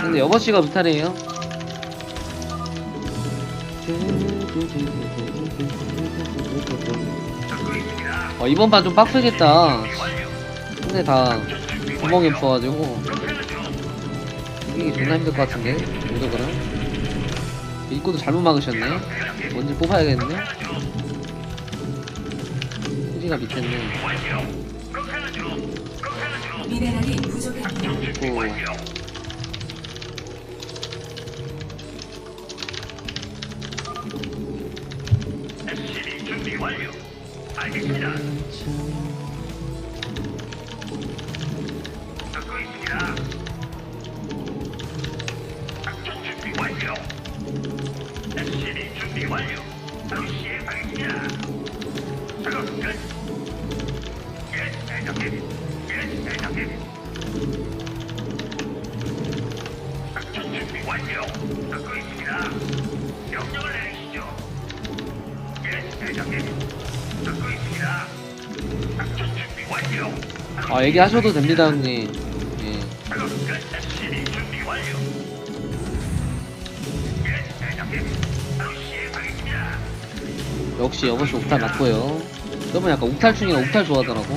근데 여보 씨가 무탈이에요. 어, 이번 판 좀 빡세겠다. 근데 다 구멍이. 없어가지고. 이기기 존나 힘들 것 같은데 무적으로 입구도 잘못 막으셨네. 뭔지 뽑아야겠네. 하죠. 그렇게 하죠. 미네랄이 부족합니다. 준비 완료. 알겠습니다. 아 얘기하셔도 됩니다 형님. 예. 역시 여보 씨 옥탈 맞고요. 저번 약간 옥탈 중이라 옥탈 좋아하더라고.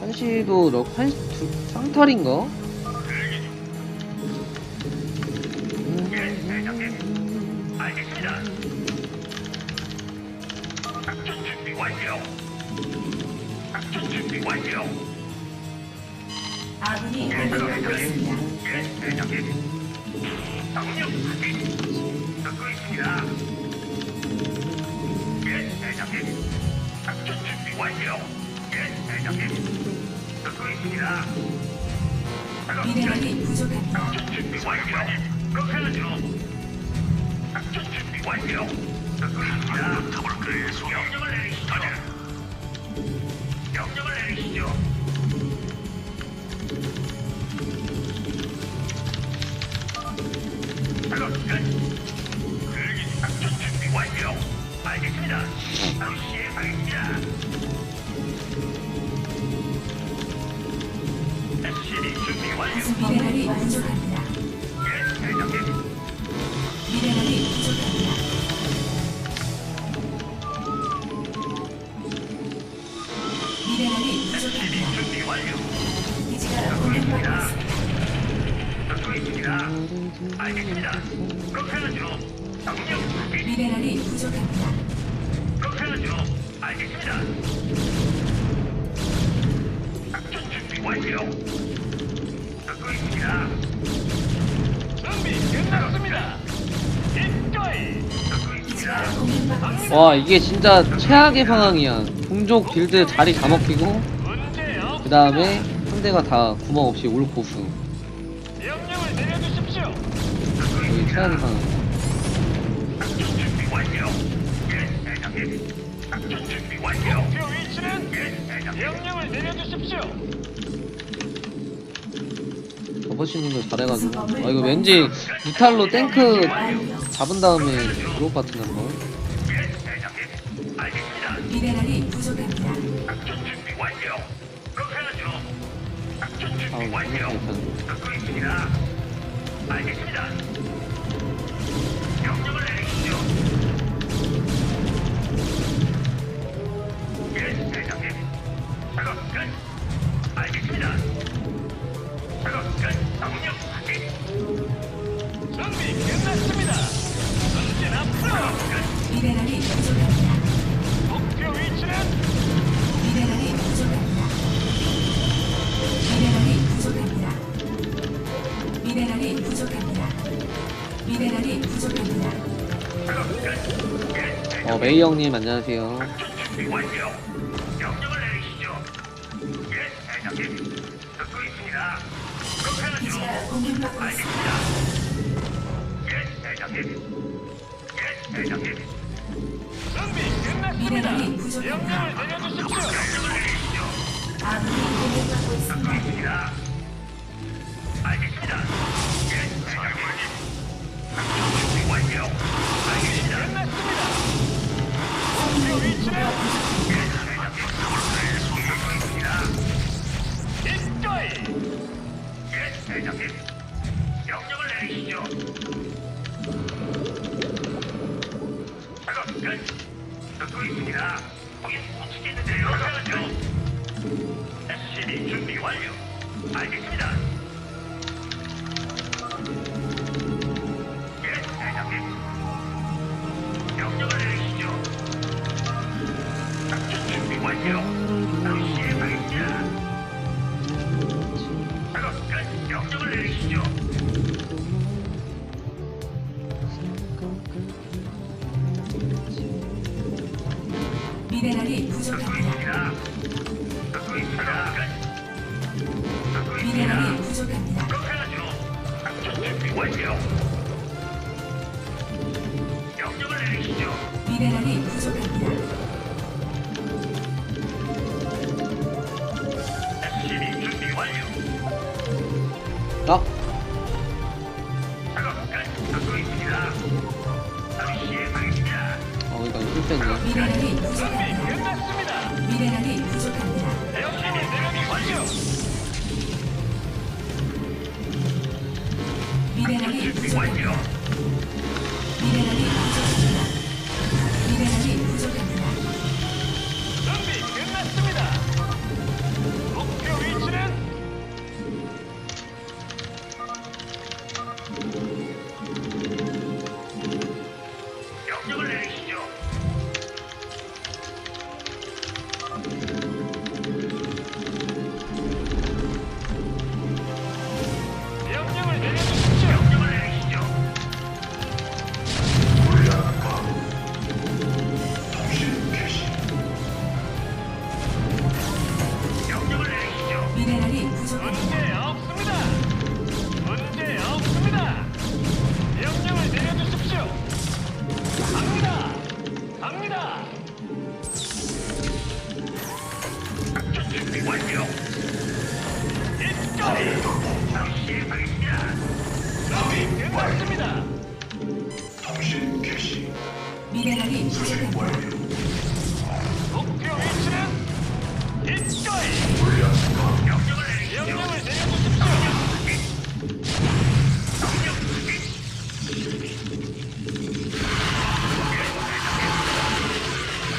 한시도 럭 한시 두 쌍털인가? 작전 준비 완료. 작전 준비 완료. 아군이 공격받고 있습니다. 예, 대장님. 명령 확인. 듣고 있습니다. 예, 대장님. 작전 준비 완료. 예, 대장님. 듣고 있습니다. 작업 끝. 미네랄이 부족합니다. 작전 준비 완료. 그렇게 하죠. 작전 준비 완료. 있습니다. 더블클 명령을 내리시죠. 있습니다. 듣고 있습니다. 알겠습니다. 그렇게 하죠. 명령 확인. 미네랄이 부족합니다. 그렇게 하죠. 알겠습니다. 작전 준비 완료. 듣고 있습니다. 준비 끝났습니다. 기꺼이. 듣고 있습니다. 기지가 공격받고 있습니다. 와 이게 진짜 최악의 상황이야. 동족 빌드 자리 다 먹히고 문제 없. 그 다음에 상대가 다 구멍 없이 올코스. 명령을 내려주십시오. 이게 최악의 상황. 작전 준비 완료. 예, 대장님. 작전 준비 완료. 목표 위치는 예, 대장님. 명령을 내려주십시오. 버버시님도 잘해가지고. 아 이거 왠지 무탈로 탱크 잡은 다음에 그럴 것 같은데 뭐. 예, 대장님. 알겠습니다. 미네랄 아우 완료. 듣고 있습니다. 알겠습니다. 명령을 내리시죠. 예, 대장님. 작업 끝. 미네랄이 부족합니다. 어 메이 형님 안녕하세요. 준비 완료. 명령을 내리시죠. 예, 있습니다. 그렇게 하죠. 기지가 공격받고 있습니다. 예, 대장님. 예, 대장님. 준비 끝났습니다. 미네랄이 부족합니다. 명령을 내려주십시오. 아군이 공격받고 있습니다. 준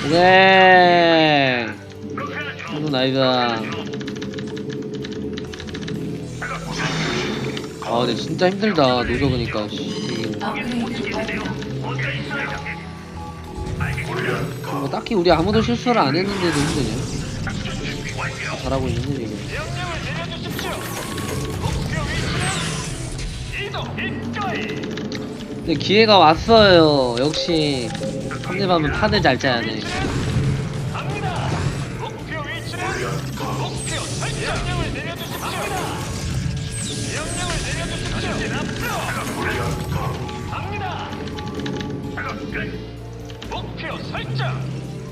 오케이. 이거 나이다 아 근데 진짜 힘들다 노적으니까. 뭐 딱히 우리 아무도 실수를 안 했는데도 완료. 잘하고 있는데 지금 근데 기회가 왔어요 역시 상대방은 판을 잘 짜야 돼. 목표 위치는.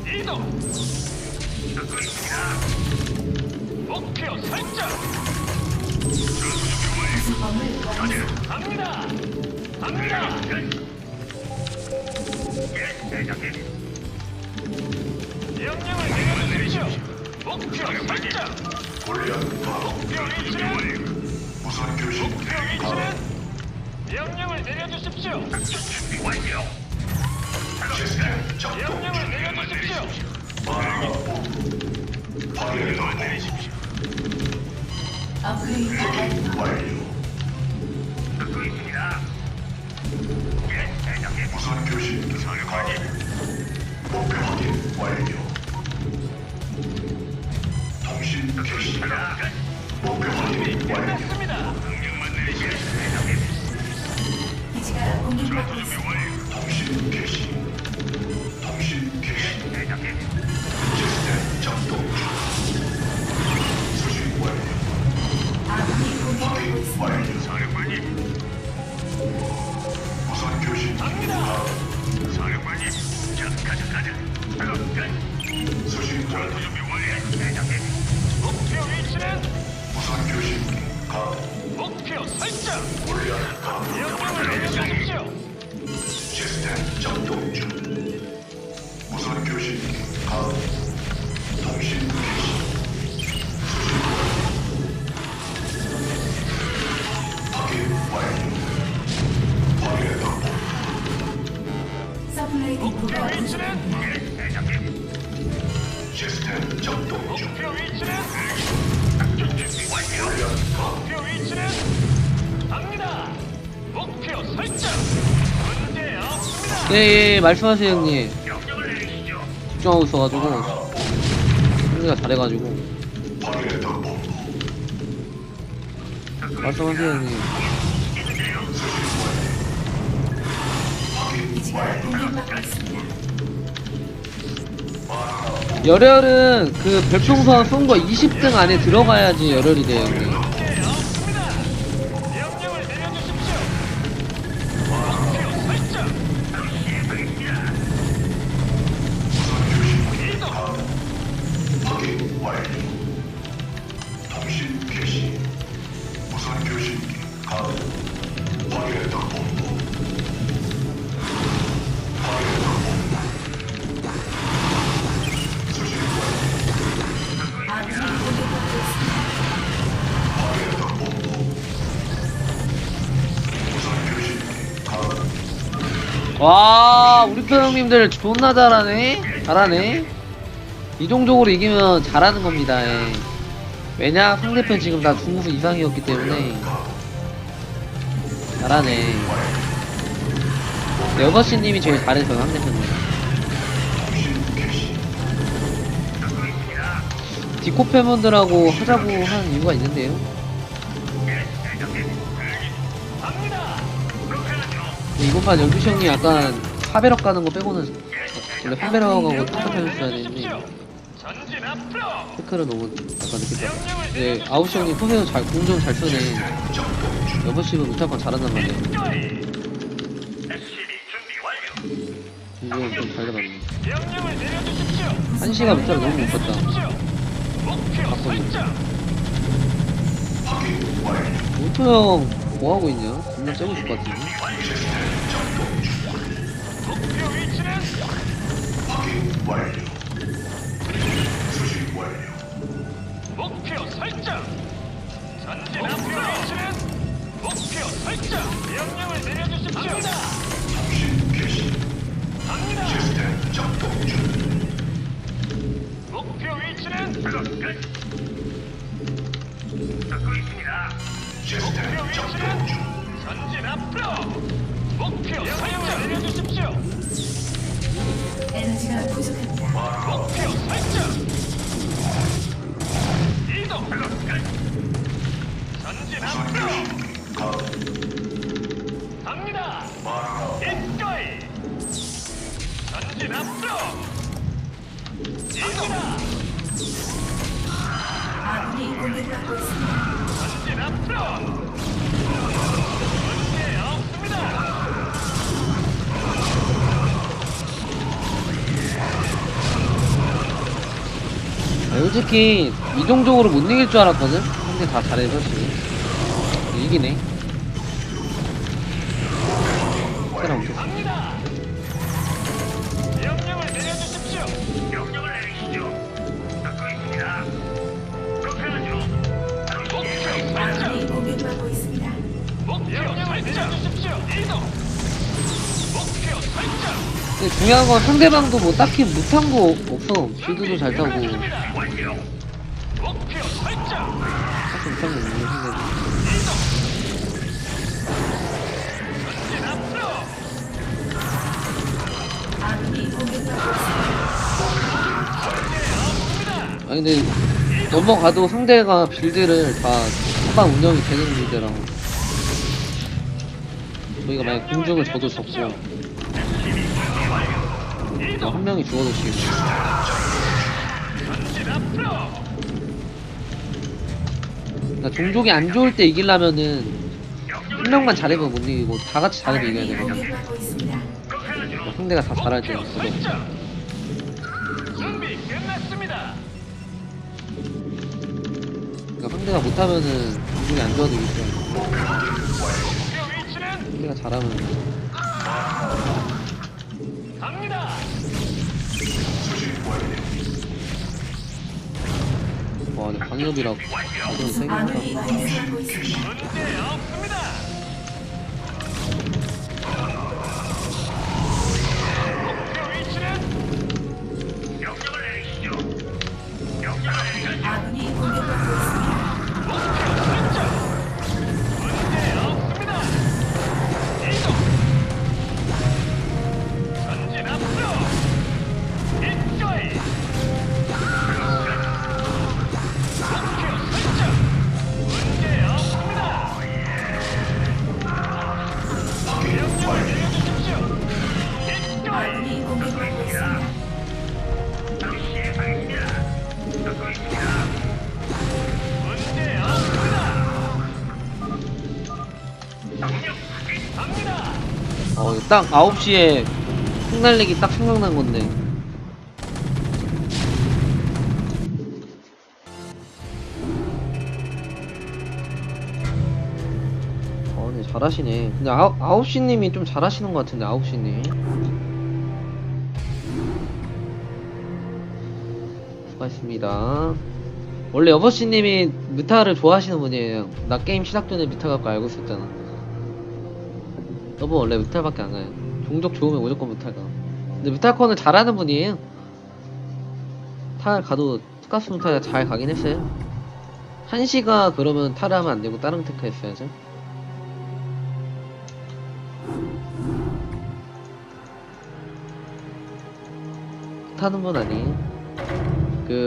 이동. 목표 설정. 갑니다. 갑니다. 설정. 목표 위치는 목표 위치는 명령을 내려주십시오. 준비 완료. 작업 끝. 명령을 내려주십시오. 명령을 내리십시오. 업그레이드 완료. 듣고 있습니다. 예, 대장님. 무선 교신 사령관님. 목표 확인 완료. 끝. 목표 확인 완료. 끝났습니다. 명령만 대장님. 가 명령을 내려주십시오. 네, 예, 말씀하세요, 형님. 집중하고 있어가지고. 형님가 잘해가지고. 말씀하세요, 형님. 열혈은 그 별풍선 쏜 거 20등 안에 들어가야지 열혈이 돼요, 형님. 와, 우리 편 형님들 존나 잘하네? 잘하네? 이종적으로 이기면 잘하는 겁니다, 예. 왜냐? 상대편 지금 다 중국 이상이었기 때문에. 잘하네. 네, 여버씨님이 제일 잘해서 상대편님. 디코 팬분들하고 하자고 하는 이유가 있는데요. 이번판 연두시 형이 약간 파베럭 가는 거 빼고는 원래 파베럭하고 똑같은 했어야 되는데. 테크를 너무 약간 느꼈다. 내려주십시오. 아우시 형이 포세도 잘 공정 잘 쓰네. 여버씨는 무조건 잘한단 좀잘 잡았네. 명령을 내려주십시오. 한시가 무타를 너무 못 봤다. 내려주십시오. 목표 바꿔줘. 설정. 확인 완료 오토 형 뭐하고 있냐? 겁나 째고 싶을 것 같은데. 완료 솔직히 이종적으로 못 이길 줄 알았거든? 근데 다 잘해서 지금. 이기네. 테라 못했어. 갑니다. 명령을 내려주십시오. 명령을 내리시죠. 듣고 있습니다. 그렇게 하죠. 목표 설정. 아군이 공격받고 있습니다. 목표 명령을 내려주십시오. 이동. 목표 설정. 근데 중요한 건 상대방도 뭐 딱히 못한 거 없어. 빌드도 잘 타고. 완료. 목표 없는 상대. 이동. 아니 근데 넘어가도 상대가 빌드를 다 한방 운영이 되는 빌드라고. 저희가 만약 공중을 져도 졌고 그냥 한 명이 죽어도 지금 그러니까 종족이 안 좋을 때 이기려면은 명만 잘해도 못 이기고 다 같이 잘해도 이겨야 되거든. 그러니까 상대가 다. 설정. 준비 끝났습니다. 그러니까 상대가 못하면은 기분이 안 좋아도. 목표 위치는 상대가 잘하면 갑니다. 와 근데 세게 한다. 아군이 있습니다. 문제 없습니다. 갑니다. 어, 이거 딱 9시에 흙날리기 딱 생각난 건데. 어, 네, 잘하시네. 근데 아홉, 9시님이 좀 잘하시는 것 같은데, 9시님. 수고하셨습니다. 원래 6시님이 무타를 좋아하시는 분이에요. 나 게임 시작 전에 무타 갖고 알고 있었잖아. 여보 원래 무탈밖에 안 가요. 종족 좋으면 무조건 무탈 가. 근데 무탈콘을 잘하는 분이에요. 탈 가도 스카스 무탈 잘 가긴 했어요. 한시가 그러면 탈을 하면 안 되고 다른 테크 했어야죠. 타는 분 아니에요.